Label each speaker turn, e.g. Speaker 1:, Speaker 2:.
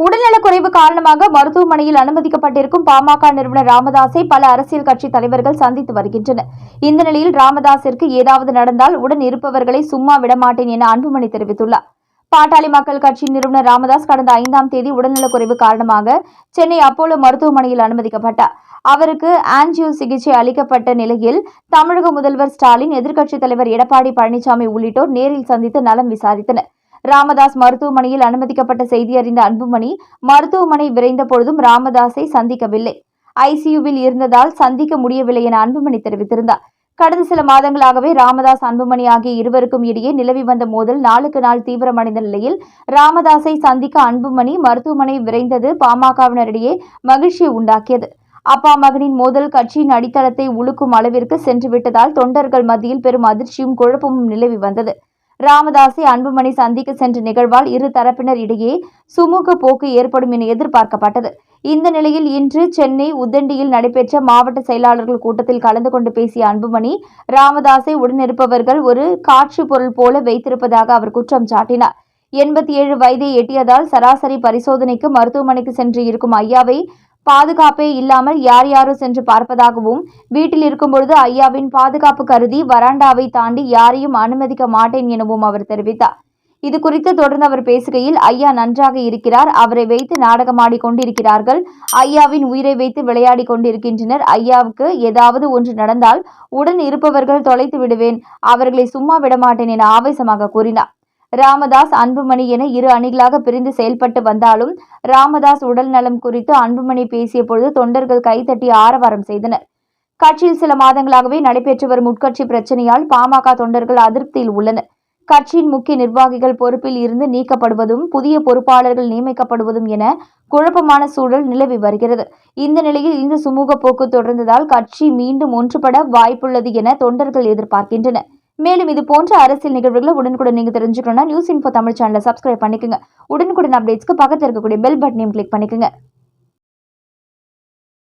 Speaker 1: உடல்நலக் குறைவு காரணமாக மருத்துவமனையில் அனுமதிக்கப்பட்டிருக்கும் பாமக நிறுவனர் ராமதாஸை பல அரசியல் கட்சி தலைவர்கள் சந்தித்து வருகின்றனர். இந்த நிலையில் ராமதாஸிற்கு ஏதாவது நடந்தால் உடன் இருப்பவர்களை சும்மா விடமாட்டேன் என அன்புமணி தெரிவித்துள்ளார். பாட்டாளி மக்கள் கட்சி நிறுவனர் ராமதாஸ் கடந்த ஐந்தாம் தேதி உடல்நலக்குறைவு காரணமாக சென்னை அப்போலோ மருத்துவமனையில் அனுமதிக்கப்பட்டார். அவருக்கு ஆன்ஜியோ சிகிச்சை அளிக்கப்பட்ட நிலையில் தமிழக முதல்வர் ஸ்டாலின் எதிர்க்கட்சித் தலைவர் எடப்பாடி பழனிசாமி உள்ளிட்டோர் நேரில் சந்தித்து நலம் விசாரித்தனர். ராமதாஸ் மருத்துவமனையில் அனுமதிக்கப்பட்ட செய்தி அறிந்த அன்புமணி மருத்துவமனை விரைந்த பொழுதும் ராமதாஸை சந்திக்கவில்லை. ஐசியூவில் இருந்ததால் சந்திக்க முடியவில்லை என அன்புமணி தெரிவித்திருந்தார். கடந்த சில மாதங்களாகவே ராமதாஸ் அன்புமணி ஆகிய இருவருக்கும் இடையே நிலவி வந்த மோதல் நாளுக்கு நாள் தீவிரமடைந்த நிலையில் ராமதாஸை சந்திக்க அன்புமணி மருத்துவமனை விரைந்தது பாமகவினரிடையே மகிழ்ச்சியை உண்டாக்கியது. அப்பா மகனின் மோதல் கட்சியின் அடித்தளத்தை உழுக்கும் அளவிற்கு சென்றுவிட்டதால் தொண்டர்கள் மத்தியில் பெரும் அதிர்ச்சியும் குழப்பமும் நிலவி வந்தது. ராமதாஸை அன்புமணி சந்திக்க சென்ற நிகழ்வால் இரு தரப்பினர் இடையே சுமூக போக்கு ஏற்படும் என எதிர்பார்க்கப்பட்டது. இந்த நிலையில் இன்று சென்னை உத்தண்டியில் நடைபெற்ற மாவட்ட செயலாளர்கள் கூட்டத்தில் கலந்து கொண்டு பேசிய அன்புமணி ராமதாஸை உடனிருப்பவர்கள் ஒரு காட்சி பொருள் போல வைத்திருப்பதாக அவர் குற்றம் சாட்டினார். எண்பத்தி ஏழு வயதை எட்டியதால் சராசரி பரிசோதனைக்கு மருத்துவமனைக்கு சென்று இருக்கும் ஐயாவை பாதுகாப்பே இல்லாமல் யார் யாரோ சென்று பார்ப்பதாகவும் வீட்டில் இருக்கும்பொழுது ஐயாவின் பாதுகாப்பு கருதி வராண்டாவை தாண்டி யாரையும் அனுமதிக்க மாட்டேன் எனவும் அவர் தெரிவித்தார். இது குறித்து தொடர்ந்து அவர் பேசுகையில் ஐயா நன்றாக இருக்கிறார் அவரை வைத்து நாடகமாடி கொண்டிருக்கிறார்கள் ஐயாவின் உயிரை வைத்து விளையாடி கொண்டிருக்கின்றனர் ஐயாவுக்கு ஏதாவது ஒன்று நடந்தால் உடன் இருப்பவர்கள் தொலைத்து விடுவேன் அவர்களை சும்மா விடமாட்டேன் என ஆவேசமாக கூறினார். ராமதாஸ் அன்புமணி என இரு அணிகளாக பிரிந்து செயல்பட்டு வந்தாலும் ராமதாஸ் உடல் நலம் குறித்து அன்புமணி பேசிய பொழுது தொண்டர்கள் கைதட்டி ஆரவாரம் செய்தனர். கட்சியில் சில மாதங்களாகவே நடைபெற்று வரும் உட்கட்சி பிரச்சனையால் பாமக தொண்டர்கள் அதிருப்தியில் உள்ளனர். கட்சியின் முக்கிய நிர்வாகிகள் பொறுப்பில் இருந்து நீக்கப்படுவதும் புதிய பொறுப்பாளர்கள் நியமிக்கப்படுவதும் என குழப்பமான சூழல் நிலவி வருகிறது. இந்த நிலையில் இந்த சுமூக போக்கு தொடர்ந்ததால் கட்சி மீண்டும் ஒன்றுபட வாய்ப்புள்ளது என தொண்டர்கள் எதிர்பார்க்கின்றனர். மேலும் இது போன்ற அரசியல் நிகழ்வுகளை உடனுக்குடன் நீங்க தெரிஞ்சுக்கணும்னா நியூஸ் இன்ஃபோ தமிழ் சேனலை சப்ஸ்கிரைப் பண்ணிக்கோங்க. உடனுக்குடன் அப்டேட்ஸ்க்கு பக்கத்தில் இருக்கக்கூடிய பெல் பட்டனையும் கிளிக் பண்ணிக்கோங்க.